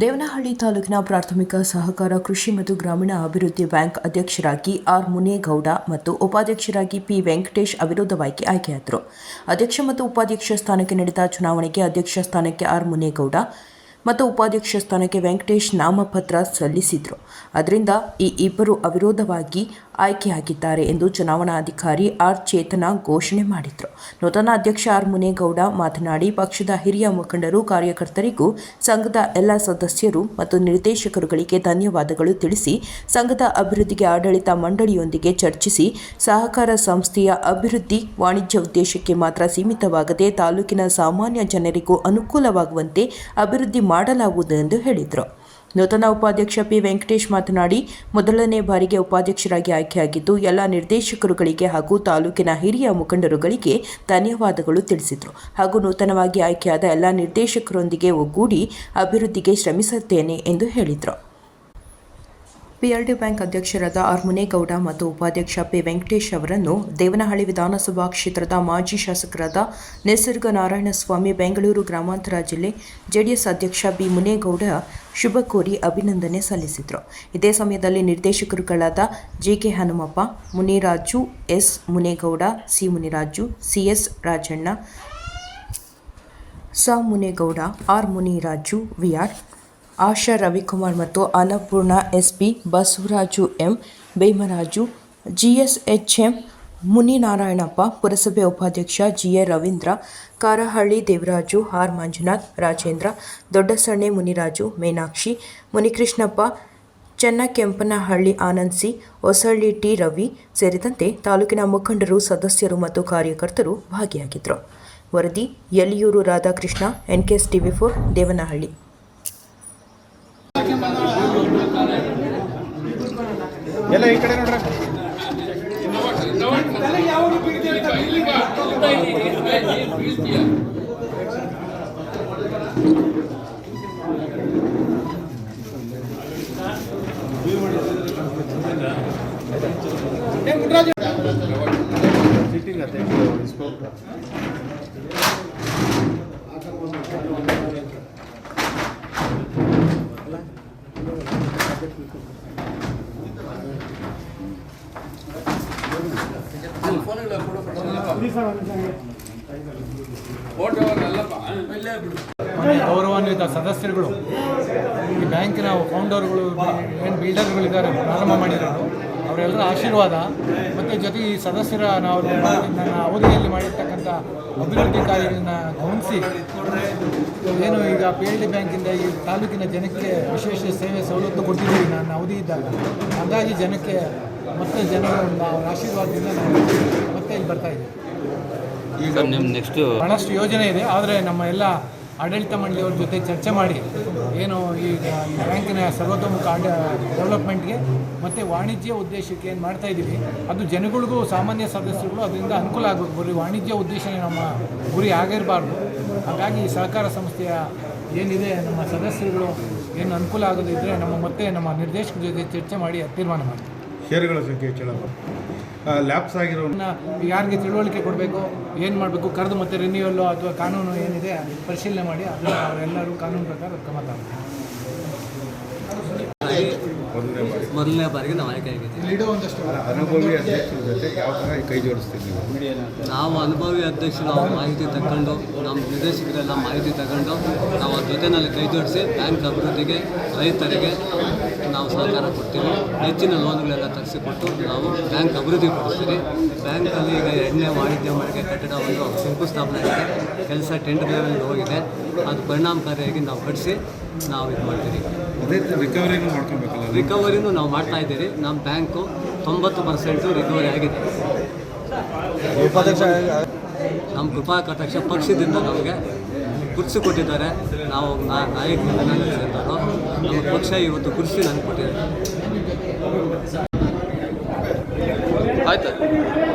ದೇವನಹಳ್ಳಿ ತಾಲೂಕಿನ ಪ್ರಾಥಮಿಕ ಸಹಕಾರ ಕೃಷಿ ಮತ್ತು ಗ್ರಾಮೀಣ ಅಭಿವೃದ್ಧಿ ಬ್ಯಾಂಕ್ ಅಧ್ಯಕ್ಷರಾಗಿ ಆರ್ ಮುನೇಗೌಡ ಮತ್ತು ಉಪಾಧ್ಯಕ್ಷರಾಗಿ ಪಿ ವೆಂಕಟೇಶ್ ಅವಿರೋಧವಾಗಿ ಆಯ್ಕೆಯಾದರು. ಅಧ್ಯಕ್ಷ ಮತ್ತು ಉಪಾಧ್ಯಕ್ಷ ಸ್ಥಾನಕ್ಕೆ ನಡೆದ ಚುನಾವಣೆಗೆ ಅಧ್ಯಕ್ಷ ಸ್ಥಾನಕ್ಕೆ ಆರ್ ಮುನೇಗೌಡ ಮತ್ತು ಉಪಾಧ್ಯಕ್ಷ ಸ್ಥಾನಕ್ಕೆ ವೆಂಕಟೇಶ್ ನಾಮಪತ್ರ ಸಲ್ಲಿಸಿದರು. ಅದರಿಂದ ಈ ಇಬ್ಬರು ಅವಿರೋಧವಾಗಿ ಆಯ್ಕೆಯಾಗಿದ್ದಾರೆ ಎಂದು ಚುನಾವಣಾಧಿಕಾರಿ ಆರ್ ಚೇತನ ಘೋಷಣೆ ಮಾಡಿದರು. ನೂತನ ಅಧ್ಯಕ್ಷ ಆರ್ ಮುನೇಗೌಡ ಮಾತನಾಡಿ, ಪಕ್ಷದ ಹಿರಿಯ ಮುಖಂಡರು, ಕಾರ್ಯಕರ್ತರಿಗೂ ಸಂಘದ ಎಲ್ಲ ಸದಸ್ಯರು ಮತ್ತು ನಿರ್ದೇಶಕರುಗಳಿಗೆ ಧನ್ಯವಾದಗಳು ತಿಳಿಸಿ, ಸಂಘದ ಅಭಿವೃದ್ಧಿಗೆ ಆಡಳಿತ ಮಂಡಳಿಯೊಂದಿಗೆ ಚರ್ಚಿಸಿ, ಸಹಕಾರ ಸಂಸ್ಥೆಯ ಅಭಿವೃದ್ಧಿ ವಾಣಿಜ್ಯ ಉದ್ದೇಶಕ್ಕೆ ಮಾತ್ರ ಸೀಮಿತವಾಗದೆ ತಾಲೂಕಿನ ಸಾಮಾನ್ಯ ಜನರಿಗೂ ಅನುಕೂಲವಾಗುವಂತೆ ಅಭಿವೃದ್ಧಿ ಮಾಡಲಾಗುವುದು ಎಂದು ಹೇಳಿದರು. ನೂತನ ಉಪಾಧ್ಯಕ್ಷ ಪಿ. ವೆಂಕಟೇಶ್ ಮಾತನಾಡಿ, ಮೊದಲನೇ ಬಾರಿಗೆ ಉಪಾಧ್ಯಕ್ಷರಾಗಿ ಆಯ್ಕೆಯಾಗಿದ್ದು, ಎಲ್ಲ ನಿರ್ದೇಶಕರುಗಳಿಗೆ ಹಾಗೂ ತಾಲೂಕಿನ ಹಿರಿಯ ಮುಖಂಡರುಗಳಿಗೆ ಧನ್ಯವಾದಗಳು ತಿಳಿಸಿದರು. ಹಾಗೂ ನೂತನವಾಗಿ ಆಯ್ಕೆಯಾದ ಎಲ್ಲ ನಿರ್ದೇಶಕರೊಂದಿಗೆ ಒಗ್ಗೂಡಿ ಅಭಿವೃದ್ಧಿಗೆ ಶ್ರಮಿಸುತ್ತೇನೆ ಎಂದು ಹೇಳಿದರು. ಪಿಆರ್ಡಿ ಬ್ಯಾಂಕ್ ಅಧ್ಯಕ್ಷರಾದ ಆರ್ ಮುನೇಗೌಡ ಮತ್ತು ಉಪಾಧ್ಯಕ್ಷ ಪಿ ವೆಂಕಟೇಶ್ ಅವರನ್ನು ದೇವನಹಳ್ಳಿ ವಿಧಾನಸಭಾ ಕ್ಷೇತ್ರದ ಮಾಜಿ ಶಾಸಕರಾದ ನಿಸರ್ಗ ನಾರಾಯಣಸ್ವಾಮಿ ಬೆಂಗಳೂರು ಗ್ರಾಮಾಂತರ ಜಿಲ್ಲೆ ಜೆಡಿಎಸ್ ಅಧ್ಯಕ್ಷ ಬಿ ಮುನೇಗೌಡ ಶುಭ ಕೋರಿ ಅಭಿನಂದನೆ ಸಲ್ಲಿಸಿದರು. ಇದೇ ಸಮಯದಲ್ಲಿ ನಿರ್ದೇಶಕರುಗಳಾದ GK Hanumappa, Muniraju, S Munegowda, C Muniraju CS Rajanna, ಸ ಮುನೇಗೌಡ, ಆರ್ ಮುನಿರಾಜು ವಿಆರ್ ಆಶಾ ರವಿಕುಮಾರ್ ಮತ್ತು Annapurna SP Basavaraju M, Bhimaraju, GSHM, Muninarayanappa, ಪುರಸಭೆ ಉಪಾಧ್ಯಕ್ಷ G A Ravindra Karahalli Devaraju, R Manjunath, Rajendra Doddasanne Muniraju, Meenakshi, Munikrishnappa, Chennakempanahalli Anand C Hosahalli T Ravi ಸೇರಿದಂತೆ ತಾಲೂಕಿನ ಮುಖಂಡರು, ಸದಸ್ಯರು ಮತ್ತು ಕಾರ್ಯಕರ್ತರು ಭಾಗಿಯಾಗಿದ್ದರು. ವರದಿ Yaliyur Radhakrishna NKS TV four, Devanahalli. ಎಲ್ಲ ಈ ಕಡೆ ನೋಡ್ರಿ. ಸಿಟ್ಟಿಂಗ್ ಅತ್ತೆ ಸ್ಕೋಪ್ ಗೌರವಾನ್ವಿತ ಸದಸ್ಯರುಗಳು, ಈ ಬ್ಯಾಂಕಿನ ಫೌಂಡರ್ಗಳು, ಏನು ಬಿಲ್ಡರ್ಗಳಿದ್ದಾರೆ, ಪ್ರಾರಂಭ ಮಾಡಿರೋದು, ಅವರೆಲ್ಲರ ಆಶೀರ್ವಾದ, ಮತ್ತು ಜೊತೆಗೆ ಈ ಸದಸ್ಯರ ನಾವು ನನ್ನ ಅವಧಿಯಲ್ಲಿ ಮಾಡಿರ್ತಕ್ಕಂಥ ಅಭಿವೃದ್ಧಿ ಕಾರ್ಯಗಳನ್ನು ಗಮನಿಸಿ, ಏನು ಈಗ ಪಿ ಎಲ್ ಡಿ ಬ್ಯಾಂಕಿಂದ ಈ ತಾಲೂಕಿನ ಜನಕ್ಕೆ ವಿಶೇಷ ಸೇವೆ ಸವಲತ್ತು ಕೊಟ್ಟಿದ್ದೀವಿ, ನನ್ನ ಅವಧಿ ಇದ್ದಾಗ. ಹಾಗಾಗಿ ಜನಕ್ಕೆ ಮತ್ತೆ ಜನರ ಒಂದು ಆಶೀರ್ವಾದದಿಂದ ನಾವು ಮತ್ತೆ ಇಲ್ಲಿ ಬರ್ತಾ ಇದ್ದೀವಿ. ಈಗ ನಿಮ್ಮ ನೆಕ್ಸ್ಟು ಬಹಳಷ್ಟು ಯೋಜನೆ ಇದೆ ಆದರೆ ನಮ್ಮ ಎಲ್ಲ ಆಡಳಿತ ಮಂಡಳಿಯವ್ರ ಜೊತೆ ಚರ್ಚೆ ಮಾಡಿ ಏನು ಈಗ ಈ ಬ್ಯಾಂಕಿನ ಸರ್ವತೋಮುಖ ಆಡ ಡೆವಲಪ್ಮೆಂಟ್ಗೆ ಮತ್ತು ವಾಣಿಜ್ಯ ಉದ್ದೇಶಕ್ಕೆ ಏನು ಮಾಡ್ತಾ ಇದ್ದೀವಿ ಅದು ಜನಗಳಿಗೂ ಸಾಮಾನ್ಯ ಸದಸ್ಯರುಗಳು ಅದರಿಂದ ಅನುಕೂಲ ಆಗಬೇಕು. ಬರೀ ವಾಣಿಜ್ಯ ಉದ್ದೇಶನೇ ನಮ್ಮ ಗುರಿ ಆಗಿರಬಾರ್ದು. ಹಾಗಾಗಿ ಈ ಸಹಕಾರ ಸಂಸ್ಥೆಯ ಏನಿದೆ ನಮ್ಮ ಸದಸ್ಯರುಗಳು ಏನು ಅನುಕೂಲ ಆಗದಿದ್ದರೆ ನಮ್ಮ ಮತ್ತೆ ನಮ್ಮ ನಿರ್ದೇಶಕರ ಜೊತೆ ಚರ್ಚೆ ಮಾಡಿ ತೀರ್ಮಾನ ಮಾಡ್ತೀವಿ. ಷೇರುಗಳ ಸಂಖ್ಯೆ ಹೆಚ್ಚಳ. ಲ್ಯಾಪ್ಸ್ ಆಗಿರೋದ್ನ ಯಾರಿಗೆ ತಿಳುವಳಿಕೆ ಕೊಡಬೇಕು, ಏನು ಮಾಡಬೇಕು, ಕರೆದು ಮತ್ತೆ ರಿನ್ಯೂವಲ್ಲು ಅಥವಾ ಕಾನೂನು ಏನಿದೆ, ಪರಿಶೀಲನೆ ಮಾಡಿ, ಅದನ್ನು ಅವರೆಲ್ಲರೂ ಕಾನೂನು ಪ್ರಕಾರ ಕ್ರಮ ತಗೊಳ್ತಾರೆ ಮೊದಲನೇ ಬಾರಿ. ಮೊದಲನೇ ಬಾರಿಗೆ ನಾವು ಆಯ್ಕೆ ಆಗಿದ್ದೀವಿ. ಅನುಭವಿ ಅಧ್ಯಕ್ಷರ ಜೊತೆ ಯಾವ ಥರ ಕೈ ಜೋಡಿಸ್ತೀವಿ ನೀವು? ನಾವು ಅನುಭವಿ ಅಧ್ಯಕ್ಷರು ಅವ್ರ ಮಾಹಿತಿ ತಗೊಂಡು ನಮ್ಮ ನಿರ್ದೇಶಕರೆಲ್ಲ ಮಾಹಿತಿ ತಗೊಂಡು ನಾವು ಅವ್ರ ಜೊತೆನಲ್ಲಿ ಕೈ ಜೋಡಿಸಿ ಬ್ಯಾಂಕ್ ಅಭಿವೃದ್ಧಿಗೆ ರೈತರಿಗೆ ನಾವು ಸಹಕಾರ ಕೊಡ್ತೀವಿ. ಹೆಚ್ಚಿನ ಲೋನ್ಗಳೆಲ್ಲ ತರಿಸಿಕೊಟ್ಟು ನಾವು ಬ್ಯಾಂಕ್ ಅಭಿವೃದ್ಧಿ ಪಡಿಸ್ತೀವಿ. ಬ್ಯಾಂಕಲ್ಲಿ ಈಗ ಎಣ್ಣೆ ವಾಣಿಜ್ಯ ಮಳಿಗೆ ಕಟ್ಟಡ ಒಂದು ಶಂಕುಸ್ಥಾಪನೆ ಆಗಿದೆ ಕೆಲಸ ಟೆಂಡರ್ ಲೆವೆಲ್ ಹೋಗಿದೆ. ಅದು ಪರಿಣಾಮಕಾರಿಯಾಗಿ ನಾವು ಕಟ್ಟಿಸಿ ನಾವು ಇದು ಮಾಡ್ತೀವಿ ಅದೇ ರಿಕವರಿನೂ ರಿಕವರಿ ನೀವು? ರಿಕವರಿನೂ ನಾವು ಮಾಡ್ತಾ ಇದ್ದೀರಿ. ನಮ್ಮ ಬ್ಯಾಂಕು ತೊಂಬತ್ತು ಪರ್ಸೆಂಟು ರಿಕವರಿ ಆಗಿದೆ. ನಮ್ಮ ಕೃಪಾ ಕಟಾಕ್ಷ ಪಕ್ಷದಿಂದ ನಮಗೆ ಕುರ್ಚಿ ಕೊಟ್ಟಿದ್ದಾರೆ. ನಾವು ನಾ- ನಾಯಕರಿಂದ ನನಗೆ ಸೇರಿದವರು ನಮ್ಮ ಪಕ್ಷ ಇವತ್ತು ಕುರ್ಚಿ ನನಗೆ ಕೊಟ್ಟಿದ್ದಾರೆ. ಆಯ್ತು.